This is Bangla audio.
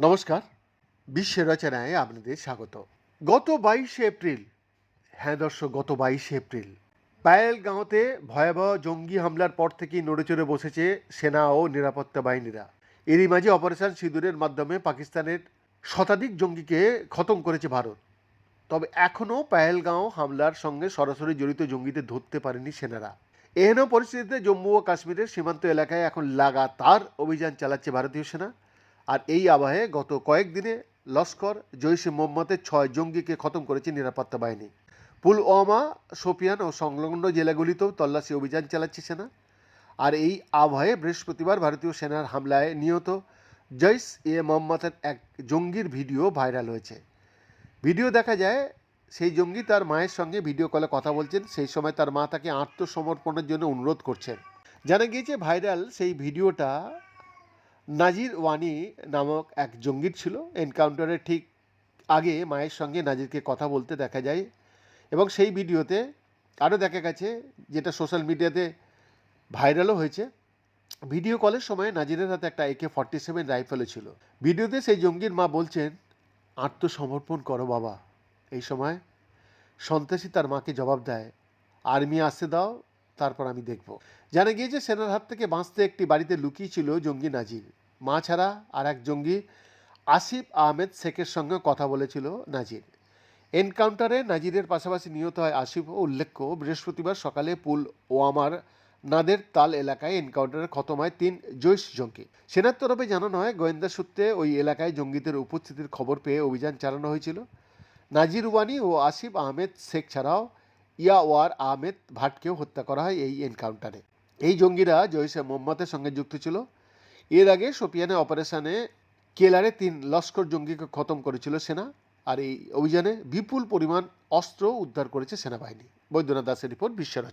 নমস্কার। বিশ্বের রচনায় আপনাদের স্বাগত। গত বাইশে এপ্রিল হ্যাঁ দর্শক, গত বাইশে এপ্রিল, পায়েলগাঁওতে ভয়াবহ জঙ্গি হামলার পর থেকেই নড়েচড়ে বসেছে সেনা ও নিরাপত্তা বাহিনীরা। এরই মাঝে অপারেশন সিঁদুরের মাধ্যমে পাকিস্তানের শতাধিক জঙ্গিকে খতম করেছে ভারত। তবে এখনও পায়েলগাঁও হামলার সঙ্গে সরাসরি জড়িত জঙ্গিদের ধরতে পারেনি সেনারা। এহেন পরিস্থিতিতে জম্মু ও কাশ্মীরের সীমান্ত এলাকায় এখন লাগাতার অভিযান চালাচ্ছে ভারতীয় সেনা। আর এই আবহে গত কয়েকদিনে লস্কর, জৈশে মোহাম্মদের ছয় জঙ্গিকে খতম করেছে নিরাপত্তা বাহিনী। পুলওয়ামা, সোপিয়ান ও সংলগ্ন জেলাগুলিতেও তল্লাশি অভিযান চালাচ্ছে সেনা। আর এই আবহে বৃহস্পতিবার ভারতীয় সেনার হামলায় নিহত জৈশ এ মোহাম্মদের এক জঙ্গির ভিডিও ভাইরাল হয়েছে। ভিডিও দেখা যায় সেই জঙ্গি তার মায়ের সঙ্গে ভিডিও কলে কথা বলছেন। সেই সময় তার মা তাকে আত্মসমর্পণের জন্য অনুরোধ করছেন। জানা গিয়েছে ভাইরাল সেই ভিডিওটা নাজির ওয়ানি নামক এক জঙ্গির ছিল। এনকাউন্টারের ঠিক আগে মায়ের সঙ্গে নাজিরকে কথা বলতে দেখা যায় এবং সেই ভিডিওতে আরও দেখা গেছে, যেটা সোশ্যাল মিডিয়াতে ভাইরালও হয়েছে। ভিডিও কলের সময় নাজিরের হাতে একটা একে ফর্টি সেভেন রাইফেলও ছিল ভিডিওতে সেই জঙ্গির মা বলছেন, আত্মসমর্পণ করো বাবা। এই সময় সন্ত্রাসী তার মাকে জবাব দেয়, আর্মি আসতে দাও, তারপর আমি দেখব। জানা গিয়েছে, সেনার হাত থেকে বাঁচতে একটি বাড়িতে লুকিয়ে ছিল জঙ্গি নাজির। মা ছাড়া আর এক জঙ্গি আসিফ আহমেদ শেখের সঙ্গে কথা বলেছিল নাজির। এনকাউন্টারে নাজিরের পাশাপাশি নিহত হয় আসিফ উল্লেখ্য, বৃহস্পতিবার সকালে পুল ওয়ামার নাদের তাল এলাকায় এনকাউন্টারে খতম হয় তিন জৈশ জঙ্গি। সেনার তরফে জানানো হয়, গোয়েন্দা সূত্রে ওই এলাকায় জঙ্গিদের উপস্থিতির খবর পেয়ে অভিযান চালানো হয়েছিল। নাজির ওয়ানি ও আসিফ আহমেদ শেখ ছাড়াও ইয়াওয়ার আহমেদ ভাটকেও হত্যা করা হয় এই এনকাউন্টারে। এই জঙ্গিরা জৈশে মোহাম্মদের সঙ্গে যুক্ত ছিল। এর আগে সোপিয়ানে অপারেশনে কেলারে তিন লস্কর জঙ্গিকে খতম করেছিল সেনা আর এই অভিযানে বিপুল পরিমাণ অস্ত্র উদ্ধার করেছে সেনাবাহিনী। বৈদ্যনাথ দাসের রিপোর্ট বিশ্ব রচনা।